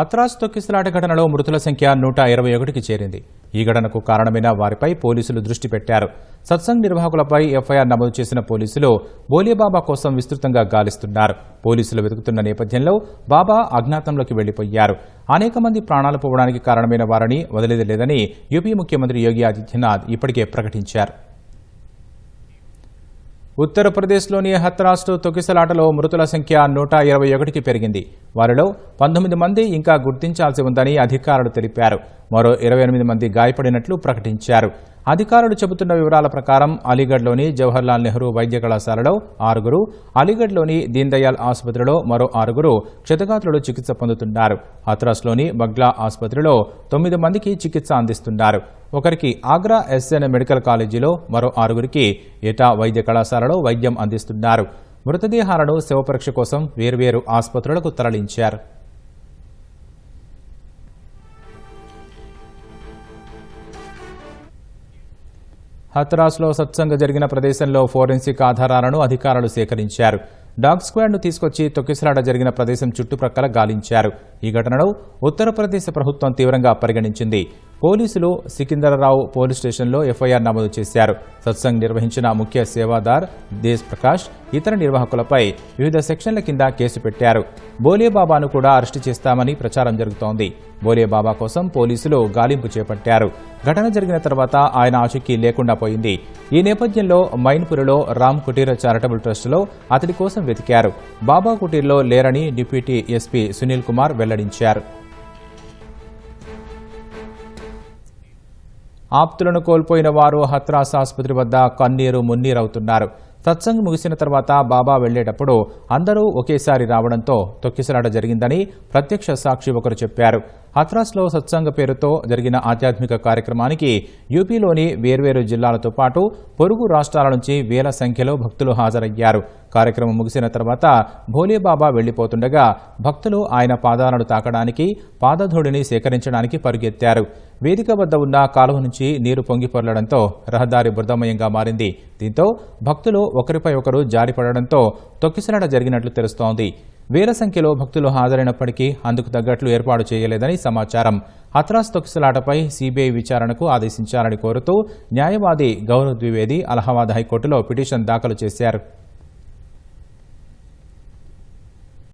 అత్రాస్ తొక్కిసలాట ఘటనలో మృతుల సంఖ్య నూట ఇరవై ఒకటికి చేరింది. ఈ ఘటనకు కారణమైన వారిపై పోలీసులు దృష్టి పెట్టారు. సత్సంగ్ నిర్వాహకులపై ఎఫ్ఐఆర్ నమోదు చేసిన పోలీసులు బోలిబాబా కోసం విస్తృతంగా గాలిస్తున్నారు. పోలీసులు వెతుకుతున్న నేపథ్యంలో బాబా అజ్ఞాతంలోకి వెళ్ళిపోయారు అనేక మంది ప్రాణాలు పోవడానికి కారణమైన వారిని వదిలేది లేదని యూపీ ముఖ్యమంత్రి యోగి ఆదిత్యనాథ్ ఇప్పటికే ప్రకటించారు. ఉత్తరప్రదేశ్లోని హత్రాస్టు తొక్కిసలాటలో మృతుల సంఖ్య నూట ఇరవై ఒకటికి పెరిగింది. వారిలో పంతొమ్మిది మంది ఇంకా గుర్తించాల్సి ఉందని అధికారులు తెలిపారు. మరో ఇరవై ఎనిమిది మంది గాయపడినట్లు ప్రకటించారు. అధికారులు చెబుతున్న వివరాల ప్రకారం అలీగఢ్లోని జవహర్లాల్ నెహ్రూ వైద్య కళాశాలలో ఆరుగురు అలీగఢ్లోని దీన్దయాల్ ఆసుపత్రిలో మరో ఆరుగురు క్షతగాత్రులు చికిత్స పొందుతున్నారు. హత్రాస్లోని బగ్లా ఆసుపత్రిలో తొమ్మిది మందికి చికిత్స అందిస్తున్నారు. ఒకరికి ఆగ్రా ఎస్ఎన్ మెడికల్ కాలేజీలో మరో ఆరుగురికి ఏటా వైద్య కళాశాలలో వైద్యం అందిస్తున్నారు. మృతదేహాలను శవపరీక్ష కోసం వేర్వేరు ఆసుపత్రులకు తరలించారు. హత్రాస్లో సత్సంగ జరిగిన ప్రదేశంలో ఫోరెన్సిక్ ఆధారాలను అధికారులు సేకరించారు. డాగ్ స్క్వాడ్ను తీసుకొచ్చి తొక్కిసలాట జరిగిన ప్రదేశం చుట్టుప్రక్కల గాలించారు. ఈ ఘటనను ఉత్తరప్రదేశ్ ప్రభుత్వం తీవ్రంగా పరిగణించింది. పోలీసులు సికిందరరావు పోలీస్ స్టేషన్లో ఎఫ్ఐఆర్ నమోదు చేశారు. సత్సంగ్ నిర్వహించిన ముఖ్య సేవాదార్ దేశ్ ప్రకాష్ ఇతర నిర్వాహకులపై వివిధ సెక్షన్ల కింద కేసు పెట్టారు. బోలేబాబాను కూడా అరెస్టు చేస్తామని ప్రచారం జరుగుతోంది. బోలేబాబా కోసం పోలీసులు గాలింపు చేపట్టారు. ఘటన జరిగిన తర్వాత ఆయన ఆచూకీ లేకుండా పోయింది. ఈ నేపథ్యంలో మైన్పురిలో రామ్ కుటీర చారిటబుల్ ట్రస్టులో అతడి కోసం వెతికారు. బాబా కుటీర్లో లేరని డిప్యూటీ ఎస్పీ సునీల్ కుమార్ వెల్లడించారు. ఆప్తులను కోల్పోయిన వారు హత్రాస్ ఆసుపత్రి వద్ద కన్నీరు మున్నీరవుతున్నారు సత్సంగ్ ముగిసిన తర్వాత బాబా వెళ్ళేటప్పుడు అందరూ ఒకేసారి రావడంతో తొక్కిసలాట జరిగిందని ప్రత్యక్ష సాక్షి ఒకరు చెప్పారు. హత్రాస్లో సత్సంగ పేరుతో జరిగిన ఆధ్యాత్మిక కార్యక్రమానికి యూపీలోని వేర్వేరు జిల్లాలతో పాటు పొరుగు రాష్ట్రాల నుంచి వేల సంఖ్యలో భక్తులు హాజరయ్యారు. కార్యక్రమం ముగిసిన తర్వాత భోలేబాబా వెళ్ళిపోతుండగా భక్తులు ఆయన పాదాలను తాకడానికి పాదధూడిని సేకరించడానికి పరుగెత్తారు. వేదిక వద్ద ఉన్న కాలువ నుంచి నీరు పొంగి పొరలడంతో రహదారి బృదమయంగా మారింది. దీంతో భక్తులు ఒకరిపై ఒకరు జారిపడడంతో తొక్కిసలాట జరిగినట్లు తెలుస్తోంది. వేల సంఖ్యలో భక్తులు హాజరైనప్పటికీ అందుకు తగ్గట్లు ఏర్పాటు చేయలేదని సమాచారం. హత్రాస్ తొక్కిసలాటపై సీబీఐ విచారణకు ఆదేశించాలని కోరుతూ న్యాయవాది గౌరవ్ ద్వివేది అలహాబాద్ హైకోర్టులో పిటిషన్ దాఖలు చేశారు.